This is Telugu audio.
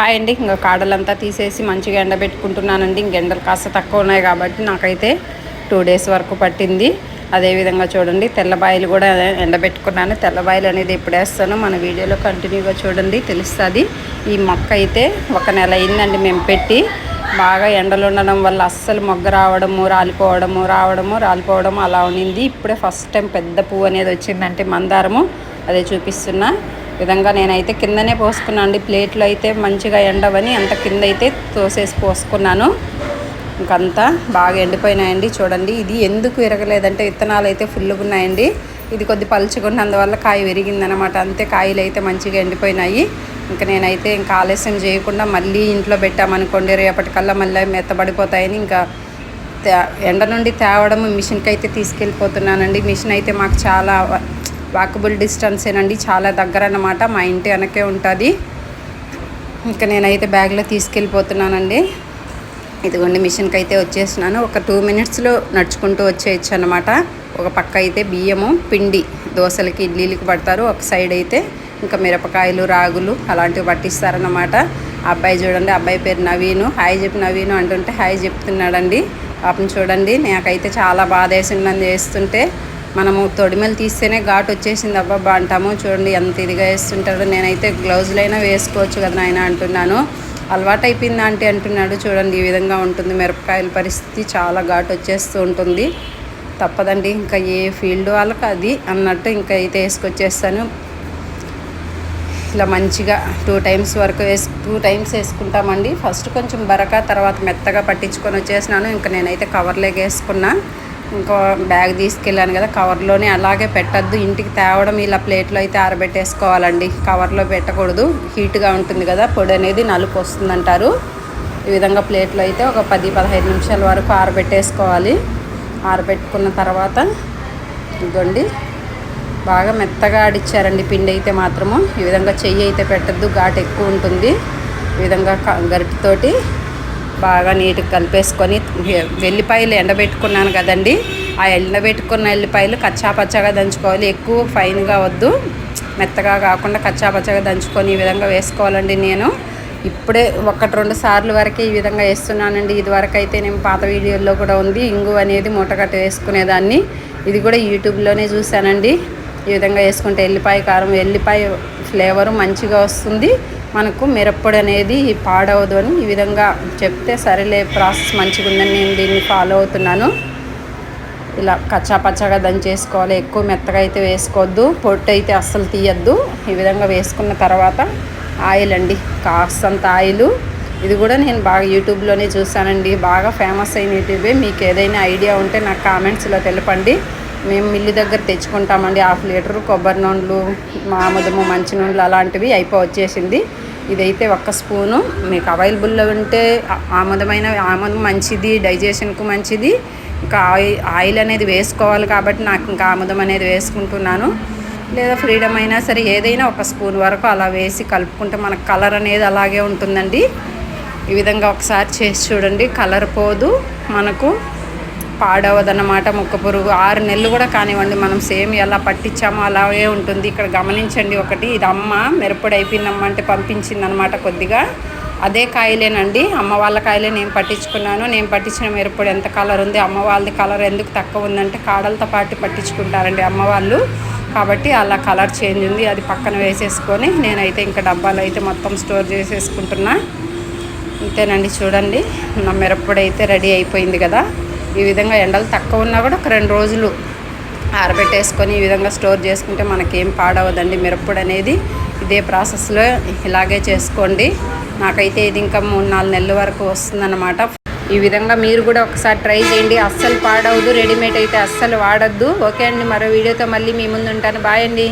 హాయ్ అండి ఇంకా కాడలంతా తీసేసి మంచిగా ఎండబెట్టుకుంటున్నానండి. ఇంక ఎండలు కాస్త తక్కువ ఉన్నాయి కాబట్టి నాకైతే టూ డేస్ వరకు పట్టింది. అదేవిధంగా చూడండి తెల్లబాయిలు కూడా ఎండబెట్టుకున్నాను. తెల్లబాయిలు అనేది ఎప్పుడేస్తాను మన వీడియోలో కంటిన్యూగా చూడండి తెలుస్తుంది. ఈ మొక్క అయితే ఒక నెల అయిందండి మేము పెట్టి. బాగా ఎండలు ఉండడం వల్ల అస్సలు మొగ్గ రావడము రాలిపోవడము రావడము రాలిపోవడము అలా ఉండింది. ఇప్పుడే ఫస్ట్ టైం పెద్ద పువ్వు అనేది వచ్చిందంటే మందారము. అదే చూపిస్తున్నా. విధంగా నేనైతే కిందనే పోసుకున్నాను అండి. ప్లేట్లు అయితే మంచిగా ఎండవని అంత కింద అయితే తోసేసి పోసుకున్నాను. ఇంకంతా బాగా ఎండిపోయినాయండి. చూడండి ఇది ఎందుకు విరగలేదంటే విత్తనాలు అయితే ఫుల్గా ఉన్నాయండి. ఇది కొద్ది పలుచుకున్నందువల్ల కాయ విరిగిందనమాట. అంతే కాయలు అయితే మంచిగా ఎండిపోయినాయి. ఇంకా నేనైతే ఇంకా ఆలస్యం చేయకుండా మళ్ళీ ఇంట్లో పెట్టామనుకోండి రేపటికల్లా మళ్ళీ మెత్తబడిపోతాయని ఇంకా ఎండ నుండి తేవడం మిషన్కి అయితే తీసుకెళ్ళిపోతున్నానండి. మిషన్ అయితే మాకు చాలా వాకబుల్ డిస్టెన్సేనండి చాలా దగ్గర అన్నమాట మా ఇంటి వెనకే ఉంటుంది. ఇంకా నేనైతే బ్యాగ్లో తీసుకెళ్ళిపోతున్నానండి. ఇదిగోండి మిషన్కి అయితే వచ్చేసినాను. ఒక టూ మినిట్స్లో నడుచుకుంటూ వచ్చేయచ్చు అనమాట ఒక పక్క అయితే బియ్యము పిండి దోశలకి ఇడ్లీలకి పడతారు. ఒక సైడ్ అయితే ఇంకా మిరపకాయలు రాగులు అలాంటివి పట్టిస్తారనమాట అబ్బాయి చూడండి అబ్బాయి పేరు నవీను. హాయ్ చెప్పి నవీను అంటుంటే హాయ్ చెప్తున్నాడండి. పాపం చూడండి నాకైతే చాలా బాధ వేసిందని చేస్తుంటే మనము తొడిమలు తీస్తేనే ఘాటు వచ్చేసింది. అబ్బా అంటాము చూడండి ఎంత ఇదిగా వేస్తుంటాడు. నేనైతే గ్లౌజులైనా వేసుకోవచ్చు కదా నాయన అంటున్నాను. అలవాటు అయిపోయింది ఆంటీ అంటున్నాడు చూడండి. ఈ విధంగా ఉంటుంది. మిరపకాయల పరిస్థితి చాలా ఘాటు వచ్చేస్తూ ఉంటుంది. తప్పదండి. ఇంకా ఏ ఫీల్డ్ వాళ్ళకి అది అన్నట్టు ఇంకా అయితే వేసుకొచ్చేస్తాను. ఇలా మంచిగా టూ టైమ్స్ వరకు వేసు టూ టైమ్స్ వేసుకుంటామండి. ఫస్ట్ కొంచెం బరక తర్వాత మెత్తగా పట్టించుకొని వచ్చేసినాను. ఇంకా నేనైతే కవర్లోకి వేసుకున్నా. ఇంకో బ్యాగ్ తీసుకెళ్ళాను కదా కవర్లోనే అలాగే పెట్టద్దు. ఇంటికి తేవడం ఇలా ప్లేట్లో అయితే ఆరబెట్టేసుకోవాలండి. కవర్లో పెట్టకూడదు. హీట్గా ఉంటుంది కదా పొడి అనేది నలుపు వస్తుందంటారు. ఈ విధంగా ప్లేట్లో అయితే ఒక పది పదహైదు నిమిషాల వరకు ఆరబెట్టేసుకోవాలి. ఆరబెట్టుకున్న తర్వాత ఇదిగోండి బాగా మెత్తగా ఆడిచ్చారండి పిండి అయితే మాత్రము. ఈ విధంగా చెయ్యి అయితే పెట్టద్దు ఘాటు ఎక్కువ ఉంటుంది. ఈ విధంగా గరిటితోటి బాగా నీట్గా కలిపేసుకొని వెల్లిపాయలు ఎండబెట్టుకున్నాను కదండి. ఆ ఎండబెట్టుకున్న వెల్లిపాయలు కచ్చా పచ్చగా దంచుకోవాలి. ఎక్కువ ఫైన్గా వద్దు. మెత్తగా కాకుండా కచ్చాపచ్చగా దంచుకొని ఈ విధంగా వేసుకోవాలండి నేను. ఇప్పుడే ఒకటి రెండు సార్లు వరకే ఈ విధంగా వేస్తున్నానండి. ఇది వరకు అయితే నేను పాత వీడియోల్లో కూడా ఉంది. ఇంగు అనేది మూటగట్ట వేసుకునేదాన్ని. ఇది కూడా యూట్యూబ్లోనే చూశానండి. ఈ విధంగా వేసుకుంటే ఎల్లిపాయ కారం ఎల్లిపాయ ఫ్లేవరు మంచిగా వస్తుంది. మనకు మిరప్పొడి అనేది పాడవదు అని ఈ విధంగా చెప్తే సరేలే ప్రాసెస్ మంచిగా ఉందని నేను దీన్ని ఫాలో అవుతున్నాను. ఇలా కచ్చా పచ్చగా దంచేసుకోవాలి ఎక్కువ మెత్తగా అయితే వేసుకోవద్దు. పొట్టు అయితే అస్సలు తీయద్దు. ఈ విధంగా వేసుకున్న తర్వాత ఆయిల్ అండి కాస్తంత ఆయిల్. ఇది కూడా నేను బాగా యూట్యూబ్లోనే చూసానండి బాగా ఫేమస్ అయిన యూట్యూబే. మీకు ఏదైనా ఐడియా ఉంటే నాకు కామెంట్స్లో తెలపండి. మేము మిల్లి దగ్గర తెచ్చుకుంటామండి. హాఫ్ లీటరు కొబ్బరి నూనెలు మామదము మంచి నూనెలు అలాంటివి అయిపో వచ్చేసింది. ఇదైతే ఒక్క స్పూను. మీకు అవైలబుల్లో ఉంటే ఆముదమైన ఆముదం మంచిది డైజెషన్కు మంచిది. ఇంకా ఆయిల్ ఆయిల్ అనేది వేసుకోవాలి కాబట్టి నాకు ఇంకా ఆముదం అనేది వేసుకుంటున్నాను. లేదా ఫ్రీడమ్ అయినా సరే ఏదైనా ఒక స్పూన్ వరకు అలా వేసి కలుపుకుంటే మనకు కలర్ అనేది అలాగే ఉంటుందండి. ఈ విధంగా ఒకసారి చేసి చూడండి. కలర్ పోదు మనకు. పాడవదన్నమాట ముక్క పురుగు. ఆరు నెలలు కూడా కానివ్వండి మనం సేమ్ ఎలా పట్టించామో అలాగే ఉంటుంది. ఇక్కడ గమనించండి ఒకటి ఇది అమ్మ మిరపొడి అయిపోయిందమ్మ అంటే పంపించింది అనమాట కొద్దిగా. అదే కాయలేనండి. అమ్మ వాళ్ళ కాయలే నేను పట్టించుకున్నాను. నేను పట్టించిన మిరపొడి ఎంత కలర్ ఉంది అమ్మ వాళ్ళది కలర్ ఎందుకు తక్కువ ఉందంటే కాడలతో పాటు పట్టించుకుంటారండి అమ్మ వాళ్ళు. కాబట్టి అలా కలర్ చేంజ్ ఉంది అది పక్కన వేసేసుకొని నేనైతే ఇంకా డబ్బాలు అయితే మొత్తం స్టోర్ చేసేసుకుంటున్నా. అంతేనండి చూడండి. నా మిరప్పొడి అయితే రెడీ అయిపోయింది కదా. ఈ విధంగా ఎండలు తక్కువ ఉన్నా కూడా ఒక రెండు రోజులు ఆరబెట్టేసుకొని ఈ విధంగా స్టోర్ చేసుకుంటే మనకేం పాడవదండి మిరప్పొడి అనేది. ఇదే ప్రాసెస్లో ఇలాగే చేసుకోండి. నాకైతే ఇది ఇంకా మూడు నాలుగు నెలల వరకు వస్తుందన్నమాట. ఈ విధంగా మీరు కూడా ఒకసారి ట్రై చేయండి. అస్సలు పాడవద్దు రెడీమేడ్ అయితే అస్సలు వాడద్దు. ఓకే అండి మరో వీడియోతో మళ్ళీ మీ ముందు ఉంటాను. బాయ్ అండి.